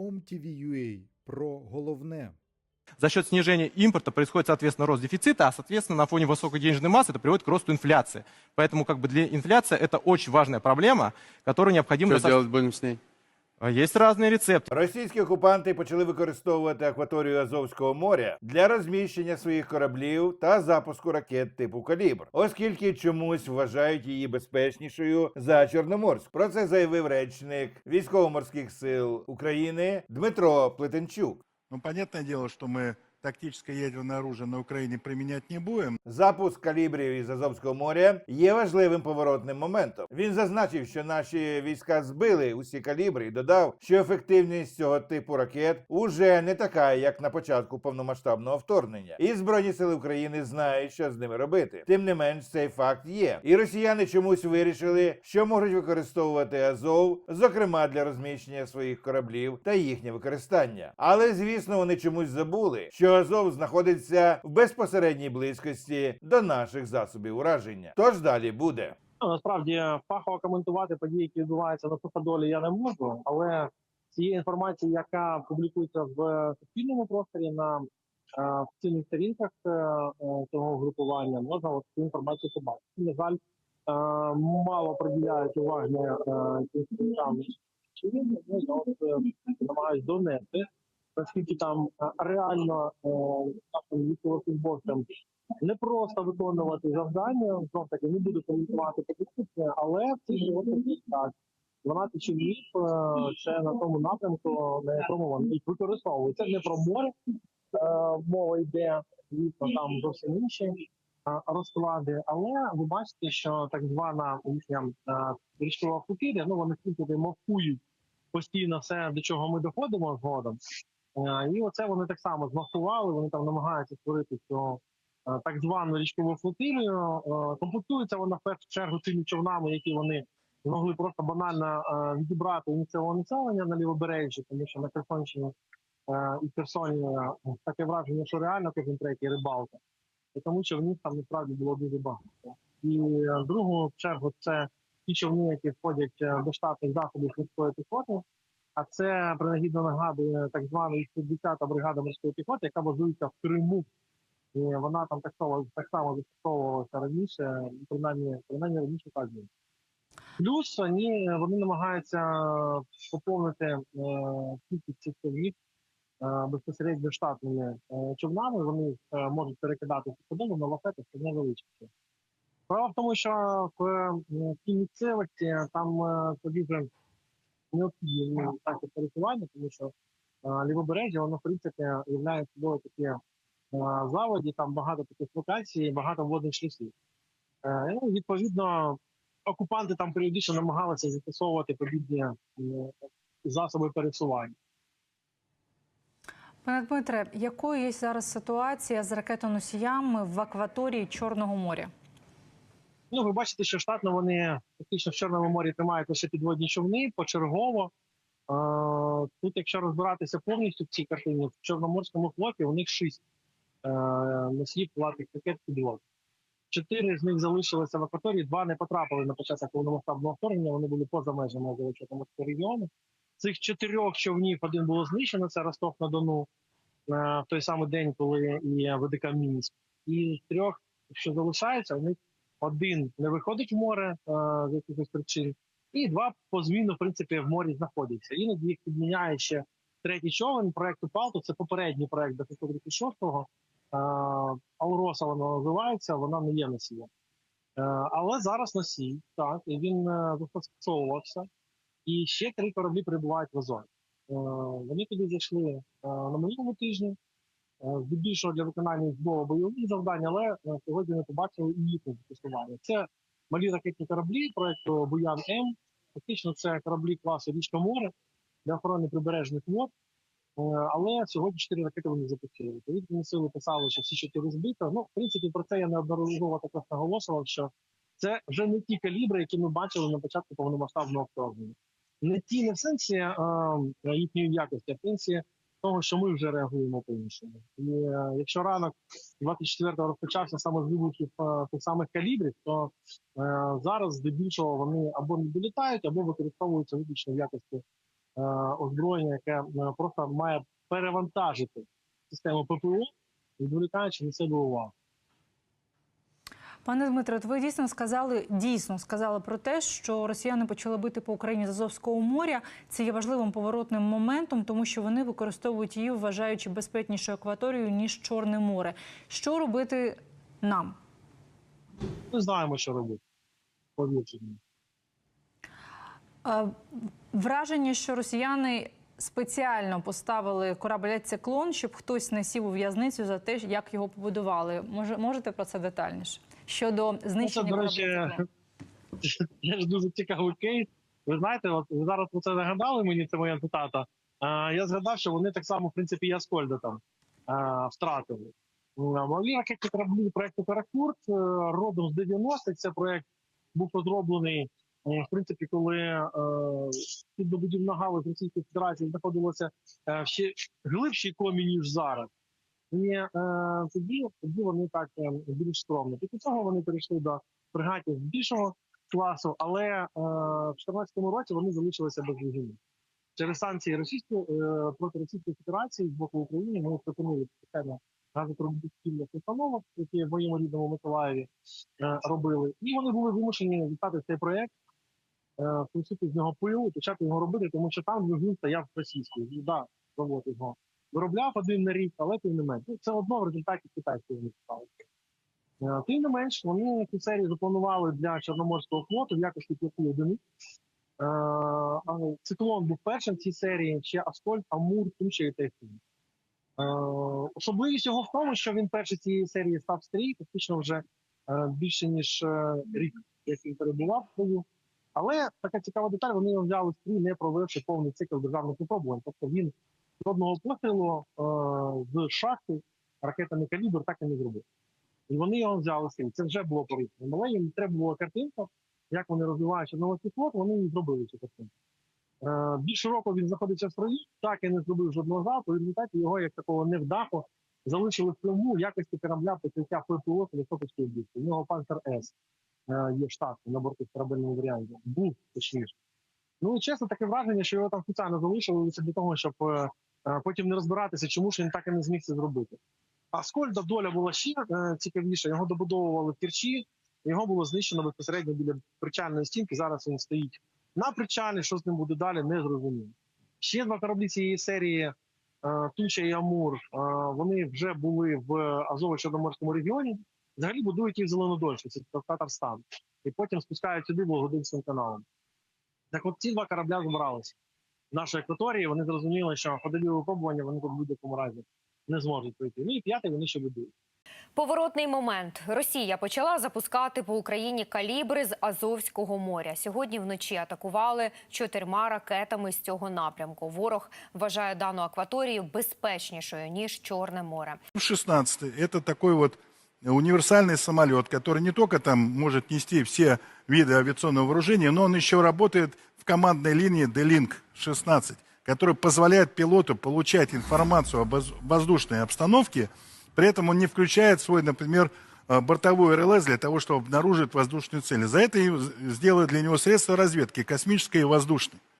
OMTV.ua про головне. За счет снижения импорта происходит, соответственно, рост дефицита, а, соответственно, на фоне высокой денежной массы это приводит к росту инфляции. Поэтому, как бы, для инфляции это очень важная проблема, которую необходимо... Что достаточно- делать будем с ней? А Есть разные рецепты. Російські окупанти почали використовувати акваторію Азовського моря для розміщення своїх кораблів та запуску ракет типу калібр, оскільки чомусь вважають її безпечнішою за Чорноморськ. Про це заявив речник військово-морських сил України Дмитро Плетенчук. Ну, понятное дело, что мы тактическое ядерное оружие на Украине применять не будем. Запуск калібрів із Азовського моря є важливим поворотним моментом. Він зазначив, що наші війська збили усі калібри і додав, що ефективність цього типу ракет уже не така, як на початку повномасштабного вторгнення. І збройні сили України знають, що з ними робити. Тим не менш, цей факт є. І росіяни чомусь вирішили, що можуть використовувати Азов, зокрема для розміщення своїх кораблів та їхнє використання. Але звісно, вони чомусь забули, що Азов знаходиться в безпосередній близькості до наших засобів ураження. Тож далі буде. Ну, Насправді фахово коментувати події, які відбуваються на суходолі, я не можу, але цієї інформації, яка публікується в суспільному просторі на е, офіційних сторінках е, е, цього групування, можна от цю інформацію побачити. На жаль, е, мало приділяють уваги е, цим чином, ну, е, намагаюсь донести, наскільки там е, реально е, військовослужбовцям не просто виконувати завдання, знов таки не буду коментувати позиції, але так. 12 чоловік е, це на тому напрямку, на якому вони. Це не про море мова йде, звісно, там зовсім інші розклади. Але ви бачите, що так звана їхня річкова флотилія, ну вони принципі мовкують постійно все, до чого ми доходимо згодом. Е, І оце вони так само змахували, вони там намагаються створити цю е, так звану річкову флотилію. Е, Комплектується вона в першу чергу тими човнами, які вони змогли просто банально відібрати у місцевого населення на лівобережжі, тому що на Херсонщині і Херсоні таке враження, що реально кожен третій рибалка. І тому що в них там насправді було дуже багато. І в другу чергу це ті човни, які входять до штатних заходів морської піхоти. А це принагідно нагадує так звана 10-та бригада морської піхоти, яка базується в Криму. І вона там так само так само застосовувалася раніше, принаймні, принаймні раніше так було. Плюс вони, вони намагаються поповнити е, кількість цих човнів е, безпосередньо штатними е, човнами. Вони можуть перекидати судово на лафети, це невеличкі. Справа в тому, що в цій місцевості там тоді вже необхідні так пересування, тому що лівобережжя, воно в принципі являє собою такі е, заводі, там багато таких локацій, багато водних шляхів. Е, ну, відповідно, окупанти там періодично намагалися застосовувати подібні е, засоби пересування. Пане Дмитре, якою є зараз ситуація з ракетоносіями в акваторії Чорного моря? Ну, ви бачите, що штатно вони фактично в Чорному морі тримають лише підводні човни почергово. Тут, якщо розбиратися повністю в цій картині, в Чорноморському флоті у них шість е, носіїв платних ракет підвод. Чотири з них залишилися в акваторії, два не потрапили на початок повномасштабного вторгнення, вони були поза межами Чорноморського регіону. Цих чотирьох човнів один було знищено, це Ростов на Дону, е, в той самий день, коли і ВДК Мінськ. І трьох, що залишається, у них один не виходить в море е, з якихось причин, і два по зміну, в принципі, в морі знаходяться. Іноді їх підміняє ще третій човен проекту Палту. Це попередній проект до 536-го. Е, Алроса вона називається, вона не є носієм. Е, але зараз носій, так, і він застосовувався. І ще три кораблі перебувають в Азові. Е, вони тоді зайшли на минулому тижні, здебільшого для виконання збору бойових завдань, але е, сьогодні ми побачили і їхнє застосування. Це малі ракетні кораблі проекту Буян М. Фактично, це кораблі класу Річка море для охорони прибережних вод. Е, Але сьогодні чотири ракети вони запустили. Відповідні сили писали, що всі чотири збито. Ну, в принципі, про це я неодноразово також наголошував, що це вже не ті калібри, які ми бачили на початку повномасштабного вторгнення. Не ті не в сенсі е, їхньої якості, а в сенсі того, що ми вже реагуємо по-іншому. І е, якщо ранок 24-го розпочався саме з вибухів е, тих самих калібрів, то е, зараз здебільшого вони або не долітають, або використовуються виключно в якості е, озброєння, яке е, просто має перевантажити систему ППО, відволікаючи на себе увагу. Пане Дмитро, от ви дійсно сказали дійсно сказали про те, що росіяни почали бити по Україні з Азовського моря. Це є важливим поворотним моментом, тому що вони використовують її, вважаючи безпечнішою акваторією ніж Чорне море. Що робити нам? Ми знаємо, що робити. Повірте мені. Е, Враження, що росіяни спеціально поставили корабель «Циклон», щоб хтось не сів у в'язницю за те, як його побудували. Може, можете про це детальніше? Щодо знищення Ну, до речі, корабля «Циклон». Є ж дуже цікавий кейс. Ви знаєте, от ви зараз про це нагадали мені, це моя цитата. А, я згадав, що вони так само, в принципі, і Аскольда там а, втратили. М, Малі ракетні кораблі проекту Каракурт е, родом з 90-х. Це проект був розроблений, е, в принципі, коли е, піддобудівна галузь Російської Федерації знаходилася е, в ще глибшій комі, ніж зараз. І е, тоді, тоді вони так е, більш скромно. Після цього вони перейшли до фрегатів більшого класу, але е, в 2014 році вони залишилися без двигунів. Через санкції російської е, проти Російської Федерації з боку України ми припинили постійно газопродуктивних установок, які в моєму рідному Миколаєві е, робили, і вони були вимушені віддати цей проект, е, включити з нього пил почати його робити, тому що там двигун стояв російський. І, да, його виробляв один на рік, але тим не менш. Ну, Це одно в результаті китайського не стало. Е, Тим не менш, вони цю серію запланували для Чорноморського флоту в якості одиниць. Е, Циклон був першим в цій серії, ще Аскольд, Амур, Туча і Тайфун. Е, Особливість його в тому, що він перший цієї серії став стрій, фактично вже більше ніж рік, як він перебував в бою. Але така цікава деталь, вони його взяли стрій, не провівши повний цикл державних випробувань. Тобто він жодного пострілу е, з шахти ракетами калібр так і не зробив. І вони його взяли стрій. Це вже було корисно. Але їм треба була картинка, як вони розвивають Чорноморський флот, вони і зробили цю картинку. Е, більше року він знаходиться в строї, так і не зробив жодного залпу, і в результаті його як такого невдаху залишили в Криму в якості корабля прикриття ППО Телескопської бухти. У нього Пантер С е, є штатний на борту в корабельному варіанті. Був точніше. Ну і чесно, таке враження, що його там спеціально залишили лише для того, щоб е, потім не розбиратися, чому ж він так і не зміг це зробити. А Скольда доля була ще е, цікавіша. Його добудовували в Керчі, його було знищено безпосередньо біля причальної стінки. Зараз він стоїть на причалі. Що з ним буде далі, не зрозуміло. Ще два кораблі цієї серії е, Туча і Амур. е, Вони вже були в Азово-Чорноморському регіоні. Взагалі будують їх в Зеленодольську, це Татарстан, і потім спускають сюди Вологодинським каналом. Так от ці два корабля збиралися в нашій акваторії. Вони зрозуміли, що ходові випробування вони тут в будь-якому разі не зможуть пройти. Ну і п'ятий вони ще будують. Поворотний момент. Росія почала запускати по Україні калібри з Азовського моря. Сьогодні вночі атакували чотирма ракетами з цього напрямку. Ворог вважає дану акваторію безпечнішою ніж Чорне море. F-16 это такой вот универсальный самолет, который не только там может нести все виды авиационного вооружения, но он еще работает в командной линии D-Link 16, который позволяет пилоту получать информацию об воз- воздушной обстановке, при этом он не включает свой, например, э, бортовой РЛС для того, чтобы обнаружить воздушную цель. За это сделают для него средства разведки, космической и воздушной.